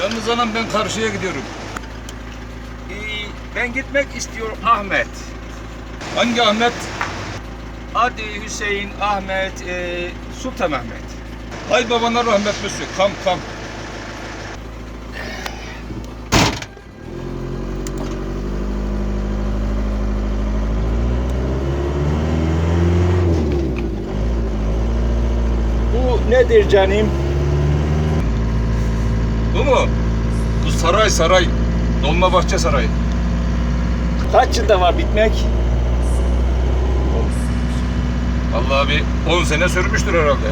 Yalnız anam ben karşıya gidiyorum. Ee, ben gitmek istiyorum Ahmet. Hangi Ahmet? Adı Hüseyin Ahmet e, Sultan Ahmet. Hay babana rahmet olsun. Kam kam. Bu nedir canım? Bu mu? Bu saray saray. Dolmabahçe Sarayı. Kaç yılda var bitmek? Vallahi bir 10 sene sürmüştür herhalde.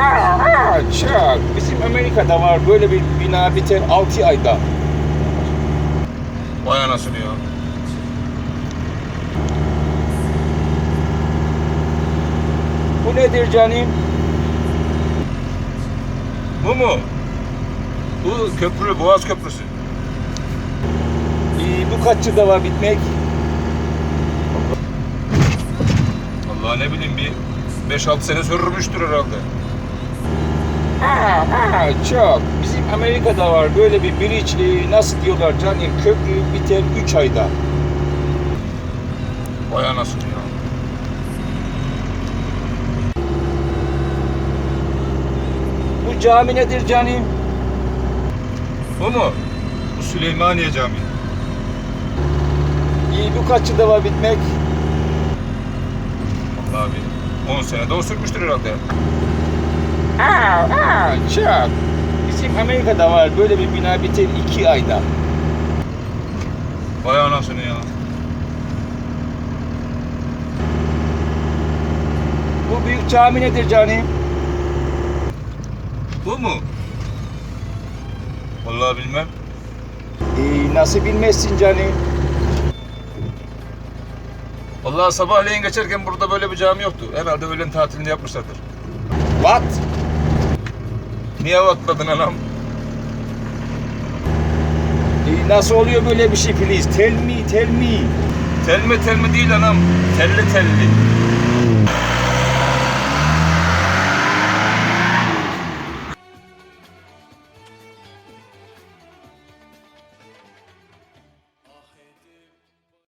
Aa, çok. Bizim Amerika'da var böyle bir bina biter 6 ayda. Vay anasını ya. Bu nedir canım? Bu mu? Bu köprü, Boğaz Köprüsü. Ee, bu kaç yılda var bitmek? Vallahi ne bileyim bir 5-6 sene sürmüştür herhalde. Aa, aa, çok. Bizim Amerika'da var böyle bir bridge nasıl diyorlar canım köprü biter 3 ayda. Vay anasını ya. Bu cami nedir canım? Bu mu? Bu Süleymaniye Camii. Ee, bu kaç yılda var bitmek? Vallahi bir 10 sene de o sürmüştür herhalde. Aa, aa, çok. Bizim Amerika'da var böyle bir bina biter 2 ayda. Vay anasını ya. Bu büyük cami nedir canım? Bu mu? Vallahi bilmem. Ee, nasıl bilmezsin canım? Vallahi sabahleyin geçerken burada böyle bir cami yoktu. Herhalde öğlen tatilini yapmışlardır. What? Niye atladın anam? Ee, nasıl oluyor böyle bir şey please? Tell me, tell me. Telme telme değil anam. Telli telli.